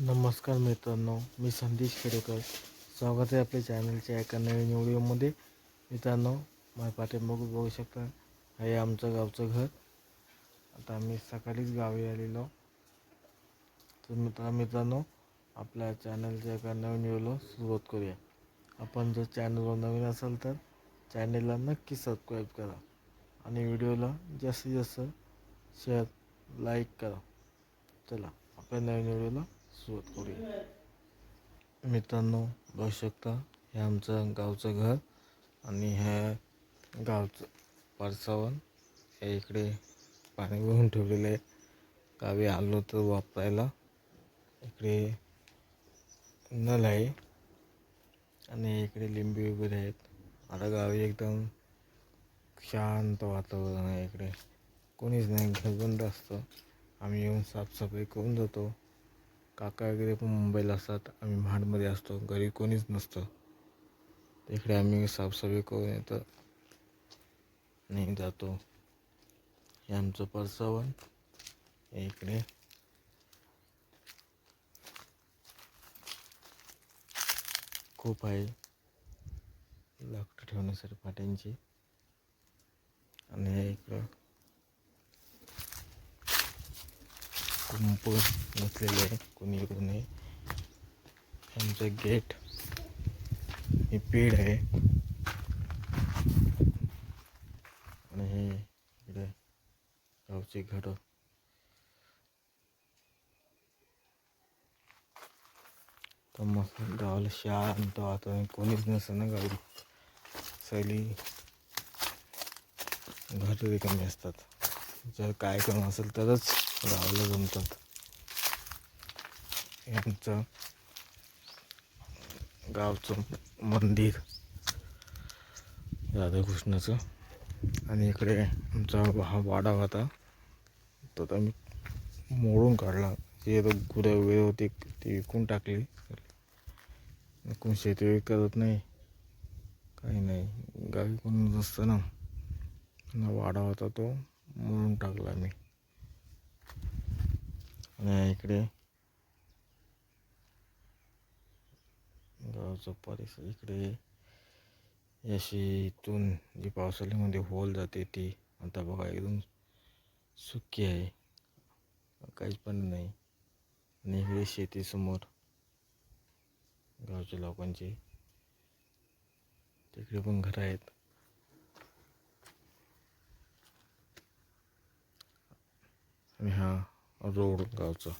नमस्कार मित्रांनो मी संदेश खेडेकर. स्वागत आहे आपल्या चॅनलच्या एका नवीन व्हिडिओमध्ये. मित्रांनो माझ्या पाठिंबा बघू शकता हे आमचं गावचं घर. आता आम्ही सकाळीच गावी आलेलो. तर मित्र मित्रांनो आपल्या चॅनलच्या एका नवीन व्हिडिओला सुरुवात करूया. आपण जर चॅनलवर नवीन असाल तर चॅनलला नक्की सबस्क्राईब करा आणि व्हिडिओला जास्तीत जास्त शेअर लाईक करा. चला आपल्या नवीन व्हिडिओला सुरुवात करूया मित्रांनो बघू शकता हे आमचं गावचं घर आणि ह्या गावचं परसावन हे इकडे पाणी भरून ठेवलेलं आहे गावी आलो तर वापरायला. इकडे नल आहे आणि इकडे लिंबी वगैरे आहेत. आता गावी एकदम शांत वातावरण आहे इकडे. कोणीच नाही घरबंद असतं. आम्ही येऊन साफसफाई करून जातो काका वगैरे पण मुंबईला असतात. आम्ही महाडमध्ये असतो. घरी कोणीच नसतं. इकडे आम्ही साफसफाई करून येतो. आणि जातो. हे आमचं परसावण इकडे. खूप आहे. लाकडं ठेवण्यासाठी फाट्यांची आणि इकडं. कुंप नसलेलं आहे कोणी इकडून नाही आमचं गेट हे पेड आहे. आणि हे इकडे गावची घरं. तर मस्त गावाला शांत वातावरण कोणीच नसतं ना गावी. सैली घर रिकामी असतात. जर काय करून असेल तरच राहायला जमतात यांचं गावचं मंदिर राधाकृष्णाचं. आणि इकडे आमचा हा वाडा होता. तो तर आम्ही मोडून काढला. जे तो गुरं वगैरे होती ती विकून टाकली. कोण शेती वगैरे करत नाही. काही नाही. गावी कोण नसतं ना. ना वाडा होता तो मोडून टाकला मी. आणि इकडे. गावचा परिसर इकडे. अशी इथून जी पावसाळ्यामध्ये होल जाते ती आता बघा एकदम सुकी आहे. काहीच पण नाही. आणि इकडे शेतीसमोर गावच्या लोकांची. तिकडे पण घरं आहेत. आणि हा रोडगावचं.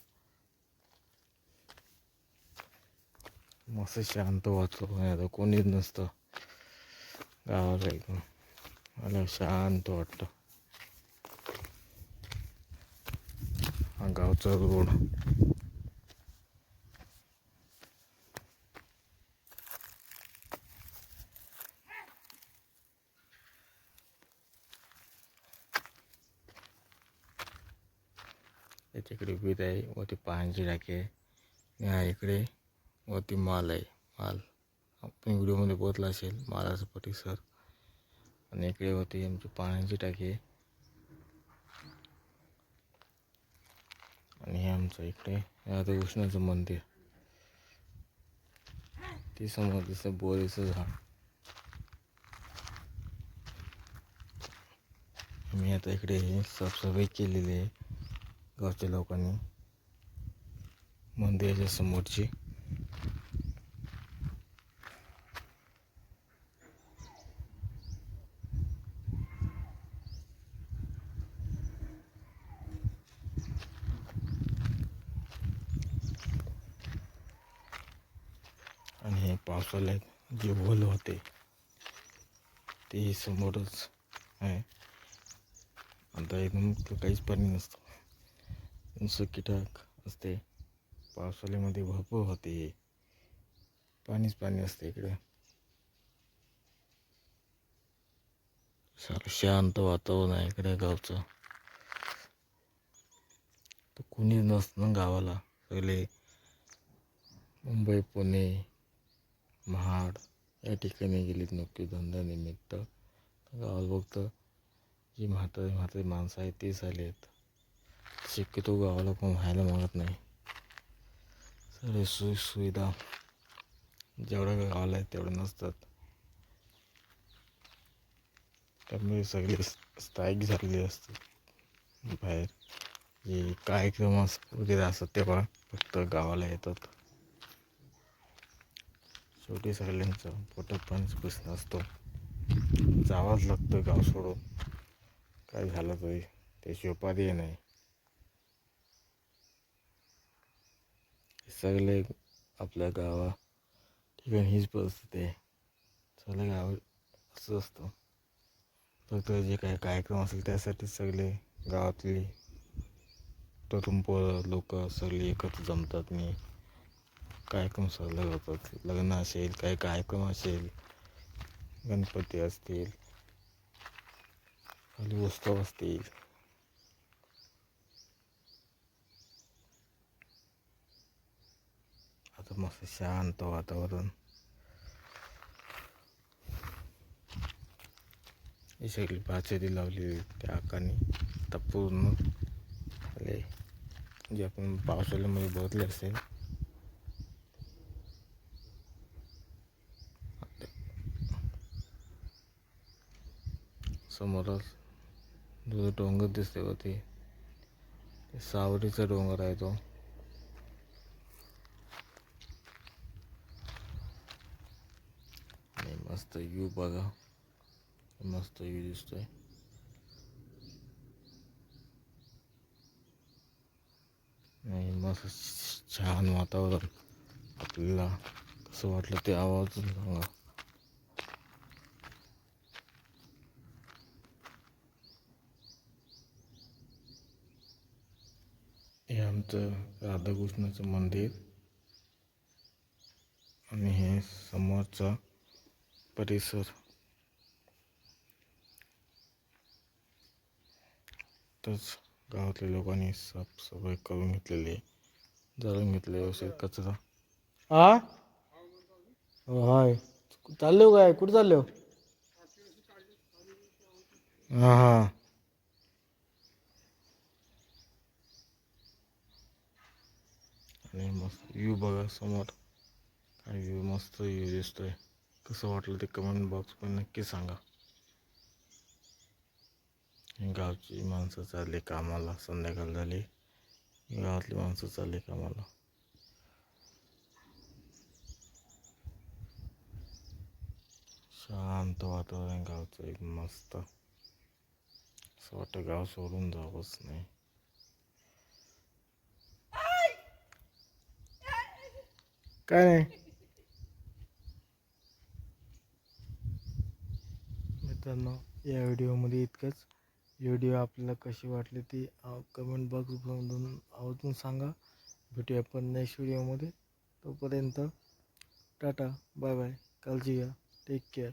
मस्त शांत वातावरण आहे आता. कोणीच नसतं. गावाला एकदम मला शांत वाटतं. हा गावचा रोड. त्याच्याकडे विहीर आहे वरती पाण्याची टाकी आहे. हा इकडे ती माल आहे माल. आपण व्हिडिओमध्ये बघितला असेल मालाचा परिसर. आणि इकडे होती आमची पाण्याची टाकी आहे. आणि हे आमचं इकडे राधाकृष्णाचं मंदिर. ती समोर दिसतं बोरीचं झाड. मी आता इकडे साफसफाई केलेली आहे. गावच्या लोकांनी. मंदिराच्या समोरची. आणि हे पावसाळ्यात जे ओल होते, ते समोरच आहे. आता एकदम काहीच पाणी नसतं. नुसतं कीटक असते. पावसाळ्यामध्ये भरपूर होते. पाणीच पाणी असते इकडे. सारं शांत वातावरण आहे इकडे गावचं. तर कुणीच नसतं ना गावाला. सगळे मुंबई पुणे महाड या ठिकाणी गेलीत नोकरी धंद्यानिमित्त गावाला फक्त जी म्हातारी म्हातारी माणसं आहेत तेच आले आहेत. शक्यतो गावाला कोण व्हायला मागत नाही. सगळे सोयीसुविधा जेवढ्या गावाला आहेत तेवढ्या नसतात. त्यामुळे सगळे स्थायिक झालेले असतात. बाहेर जे कार्यक्रम वगैरे असतात तेव्हा फक्त गावाला येतात. शेवटी सगळ्यांचं पोटात पाणीच प्रश्न असतो जावाच लागतं गाव सोडून. काय झालं तरी त्याशिवाय उपाधी नाही. सगळे आपल्या गावा ठिकाणी हीच परिस्थिती आहे. सगळ्या गाव असं असतं. फक्त जे काही कार्यक्रम असेल त्यासाठी सगळे गावातली तरुण पोरं लोक सगळे एकत्र जमतात. आणि कार्यक्रम साजरा करतात लग्न असेल काही कार्यक्रम असेल गणपती असतील खाली उत्सव असतील. आता मस्त शांत वातावरण ही सगळी पाचेरी लावली त्या आकाने आता पूर्ण आले जे आपण पावसाळ्यामध्ये बघितले असेल समोरच जो डोंगर दिसते होते ते सावरीचा डोंगर आहे तो आणि मस्त व्ह्यू बघा. मस्त व्ह्यू दिसतोय. आणि मस्त छान वातावरण. आपल्याला कसं वाटलं ते आवाज सांगा हे आमचं राधाकृष्णाचं मंदिर. आणि हे समोरचा परिसर. तच गावातल्या लोकांनी साफसफाई करून घेतलेली आहे. जाळून घेतले व्यवस्थित कचरा. हा हाय. चालले हो काय? कुठं चालले हो? हां हां. आणि मस्त व्ह्यू बघा समोर. काय व्ह्यू मस्त व्ह्यू दिसतोय. कसं वाटलं ते कमेंट बॉक्स पण नक्की सांगा. गावची माणसं चालली कामाला संध्याकाळ झाली. गावातली माणसं चालली कामाला. शांत वातावरण गावचं एक मस्त. असं वाटतं गाव सोडून जावंच नाही. काय नाही? मित्रांनो या व्हिडिओमध्ये इतकंच. व्हिडिओ आपल्याला कशी वाटली ती कमेंट बॉक्समधून आवर्जून सांगा. भेटूया आपण नेक्स्ट व्हिडिओमध्ये. तोपर्यंत टाटा बाय बाय काळजी घ्या. Take care